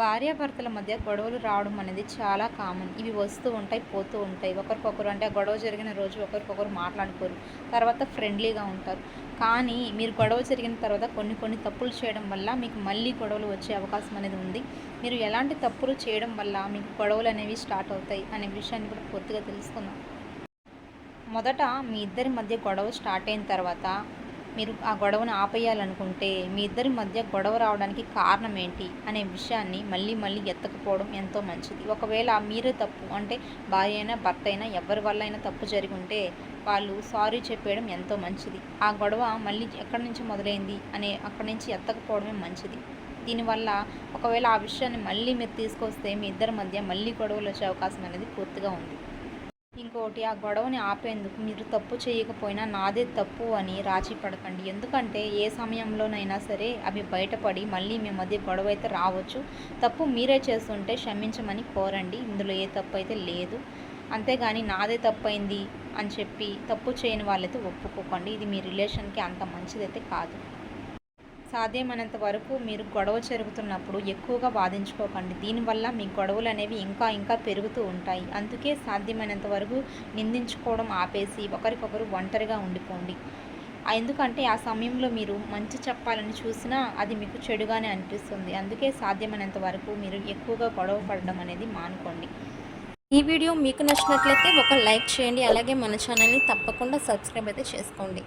భార్యాభర్తల మధ్య గొడవలు రావడం అనేది చాలా కామన్. ఇవి వస్తూ ఉంటాయి పోతూ ఉంటాయి. ఒకరికొకరు అంటే ఆ గొడవ జరిగిన రోజు ఒకరికొకరు మాట్లాడుకోరు. తర్వాత ఫ్రెండ్లీగా ఉంటారు. కానీ మీరు గొడవ జరిగిన తర్వాత కొన్ని కొన్ని తప్పులు చేయడం వల్ల మీకు మళ్ళీ గొడవలు వచ్చే అవకాశం అనేది ఉంది. మీరు ఎలాంటి తప్పులు చేయడం వల్ల మీకు గొడవలు అనేవి స్టార్ట్ అవుతాయి అనే విషయాన్ని కూడా పూర్తిగా తెలుసుకుందాం. మొదట మీ ఇద్దరి మధ్య గొడవ స్టార్ట్ అయిన తర్వాత మీరు ఆ గొడవను ఆపేయాలనుకుంటే మీ ఇద్దరి మధ్య గొడవ రావడానికి కారణం ఏంటి అనే విషయాన్ని మళ్ళీ మళ్ళీ ఎత్తకపోవడం ఎంతో మంచిది. ఒకవేళ మీరే తప్పు అంటే భార్య అయినా భర్త అయినా ఎవరి వల్ల అయినా తప్పు జరిగి ఉంటే వాళ్ళు సారీ చెప్పేయడం ఎంతో మంచిది. ఆ గొడవ మళ్ళీ ఎక్కడి నుంచి మొదలైంది అనే అక్కడి నుంచి ఎత్తకపోవడమే మంచిది. దీనివల్ల ఒకవేళ ఆ విషయాన్ని మళ్ళీ మీరు తీసుకొస్తే మీ ఇద్దరి మధ్య మళ్ళీ గొడవలు వచ్చే అవకాశం అనేది పూర్తిగా ఉంది. ఇంకోటి ఆ గొడవని ఆపేందుకు మీరు తప్పు చేయకపోయినా నాదే తప్పు అని రాజీ పడకండి. ఎందుకంటే ఏ సమయంలోనైనా సరే అవి బయటపడి మళ్ళీ మీ మధ్య గొడవ అయితే రావచ్చు. తప్పు మీరే చేస్తుంటే క్షమించమని కోరండి. ఇందులో ఏ తప్పు అయితే లేదు. అంతేగాని నాదే తప్పైంది అని చెప్పి తప్పు చేయని వాళ్ళైతే ఒప్పుకోకండి. ఇది మీ రిలేషన్కి అంత మంచిదైతే కాదు. సాధ్యమైనంత వరకు మీరు గొడవ జరుగుతున్నప్పుడు ఎక్కువగా వాదించుకోకండి. దీనివల్ల మీ గొడవలు అనేవి ఇంకా ఇంకా పెరుగుతూ ఉంటాయి. అందుకే సాధ్యమైనంత వరకు నిందించుకోవడం ఆపేసి ఒకరికొకరు ఒంటరిగా ఉండిపోండి. ఎందుకంటే ఆ సమయంలో మీరు మంచి చెప్పాలని చూసినా అది మీకు చెడుగానే అనిపిస్తుంది. అందుకే సాధ్యమైనంత వరకు మీరు ఎక్కువగా గొడవ పడడం అనేది మానుకోండి. ఈ వీడియో మీకు నచ్చినట్లయితే ఒక లైక్ చేయండి. అలాగే మన ఛానల్ని తప్పకుండా సబ్స్క్రైబ్ అయితే చేసుకోండి.